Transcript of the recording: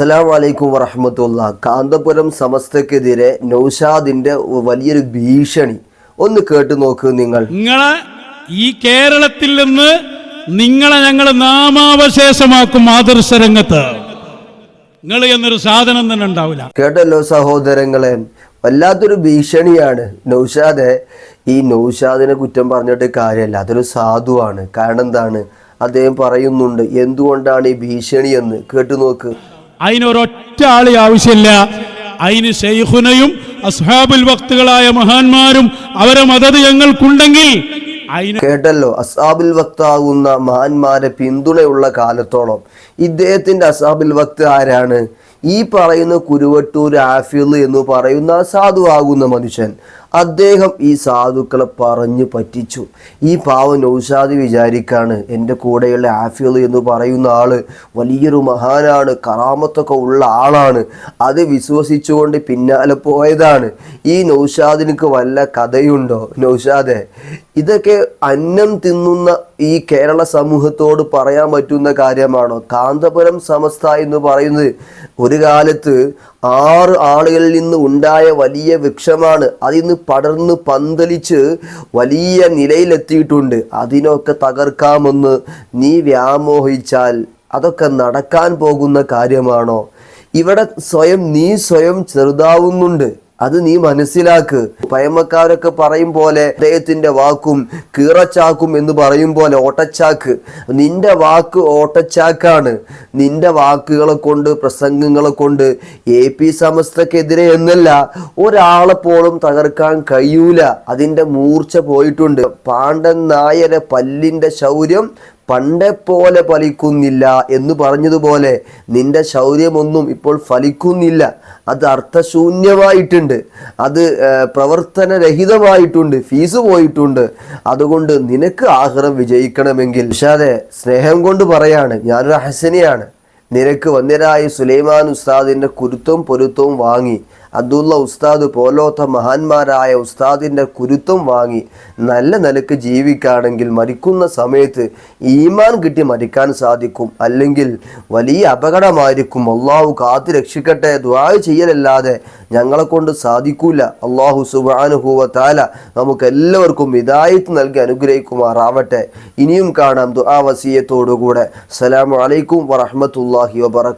അസ്സലാം വലൈക്കും വറഹമത്തുള്ള. കാന്തപുരം സമസ്തക്കെതിരെ നൗഷാദിന്റെ വലിയൊരു ഭീഷണി. ഒന്ന് കേട്ടു നോക്ക് നിങ്ങൾ. നിങ്ങളെ ഈ കേരളത്തിൽ നിന്ന് നിങ്ങളെ ഞങ്ങൾ നാമാവശേഷമാക്കും ആദർശ രംഗത്ത്. നിങ്ങൾ എന്നൊരു സാധനം തന്നെ ഉണ്ടാവില്ല. കേട്ടല്ലോ സഹോദരങ്ങളെ വല്ലാത്തൊരു ഭീഷണിയാണ്. നൗഷാദെ ഈ നൗഷാദിനെ കുറ്റം പറഞ്ഞിട്ട് കാര്യമല്ല അതൊരു സാധുവാണ്. കാരണം എന്താണ്? അദ്ദേഹം പറയുന്നുണ്ട് എന്തുകൊണ്ടാണ് ഈ ഭീഷണി എന്ന്? കേട്ടു നോക്ക്. അതിനൊരൊറ്റ ആളി ആവശ്യമില്ല. അതിന് ഷെയ്ഖുനയും അസ്ഹാബുൽ വക്തുകളായ മഹാന്മാരും അവരെ മദത് ഞങ്ങൾക്കുണ്ടെങ്കിൽ കേട്ടല്ലോ അസാബിൽ വക്താകുന്ന മഹാന്മാരെ പിന്തുണയുള്ള കാലത്തോളം ഇദ്ദേഹത്തിന്റെ അസാബിൽ വക്ത് ആരാണ്? ഈ പറയുന്ന കുരുവട്ടൂർ ആഫിൽ എന്ന് പറയുന്ന സാധുവാകുന്ന മനുഷ്യൻ. അദ്ദേഹം ഈ സാധുക്കളെ പറഞ്ഞു പറ്റിച്ചു. ഈ പാവം നൗഷാദ് വിചാരിക്കാണ് എന്റെ കൂടെയുള്ള ആഫിൽ എന്ന് പറയുന്ന ആൾ വലിയൊരു മഹാനാണ് കറാമത്തൊക്കെ ഉള്ള ആളാണ്. അത് വിശ്വസിച്ചുകൊണ്ട് പിന്നാലെ പോയതാണ്. ഈ നൗഷാദിനക്ക് വല്ല കഥയുണ്ടോ? നൗഷാദെ ഇതൊക്കെ അന്നം തിന്നുന്ന ഈ കേരള സമൂഹത്തോട് പറയാൻ പറ്റുന്ന കാര്യമാണോ? കാന്തപുരം സമസ്ത എന്ന് പറയുന്നത് ഒരു കാലത്ത് ആറ് ആളുകളിൽ നിന്ന് ഉണ്ടായ വലിയ വൃക്ഷമാണ്. അതിന്ന് പടർന്ന് പന്തലിച്ച് വലിയ നിലയിലെത്തിയിട്ടുണ്ട്. അതിനൊക്കെ തകർക്കാമെന്ന് നീ വ്യാമോഹിച്ചാൽ അതൊക്കെ നടക്കാൻ പോകുന്ന കാര്യമാണോ? ഇവിടെ സ്വയം നീ സ്വയം ചെറുതാവുന്നുണ്ട്. അത് നീ മനസ്സിലാക്ക്. പയമക്കാരൊക്കെ പറയും പോലെ അദ്ദേഹത്തിന്റെ വാക്കും കീറച്ചാക്കും എന്ന് പറയും പോലെ ഓട്ടച്ചാക്ക്. നിന്റെ വാക്ക് ഓട്ടച്ചാക്കാണ്. നിന്റെ വാക്കുകളെ കൊണ്ട് പ്രസംഗങ്ങളെ കൊണ്ട് എ പി സമസ്തക്കെതിരെ എന്നല്ല ഒരാളെ പോലും തകർക്കാൻ കഴിയൂല. അതിന്റെ മൂർച്ച പോയിട്ടുണ്ട്. പാണ്ഡൻ നായരെ പല്ലിന്റെ ശൗര്യം പണ്ടെ പോലെ ഫലിക്കുന്നില്ല എന്ന് പറഞ്ഞതുപോലെ നിന്റെ ശൗര്യമൊന്നും ഇപ്പോൾ ഫലിക്കുന്നില്ല. അത് അർത്ഥശൂന്യമായിട്ടുണ്ട്. അത് പ്രവർത്തനരഹിതമായിട്ടുണ്ട്. ഫീസ് പോയിട്ടുണ്ട്. അതുകൊണ്ട് നിനക്ക് ആഹ്റം വിജയിക്കണമെങ്കിൽ. പക്ഷേ സ്നേഹം കൊണ്ട് പറയാണ്. ഞാനൊരു ഹസനിയാണ് നിനക്ക് വന്യരായ സുലൈമാൻ ഉസ്താദിന്റെ കുരുത്തവും പൊരുത്തവും വാങ്ങി. അബ്ദുള്ള ഉസ്താദ് പോലോത്ത മഹാന്മാരായ ഉസ്താദിന്റെ കുരുത്തം വാങ്ങി നല്ല നിലയ്ക്ക് ജീവിക്കുകയാണെങ്കിൽ മരിക്കുന്ന സമയത്ത് ഈമാൻ കിട്ടി മരിക്കാൻ സാധിക്കും. അല്ലെങ്കിൽ വലിയ അപകടമായിരിക്കും. അള്ളാഹു കാത്തു രക്ഷിക്കട്ടെ. ദ്വാ ചെയ്യലല്ലാതെ ഞങ്ങളെ കൊണ്ട് സാധിക്കൂല. അള്ളാഹു സുബാനുഹൂവ താല നമുക്ക് എല്ലാവർക്കും വിദായത്ത് നൽകി അനുഗ്രഹിക്കുമാറാവട്ടെ. ഇനിയും കാണാം ദുആ വസീയത്തോടുകൂടെ. അസ്സലാമു അലൈക്കും വറഹ്മത്തുള്ളാഹി വബറകാതുഹു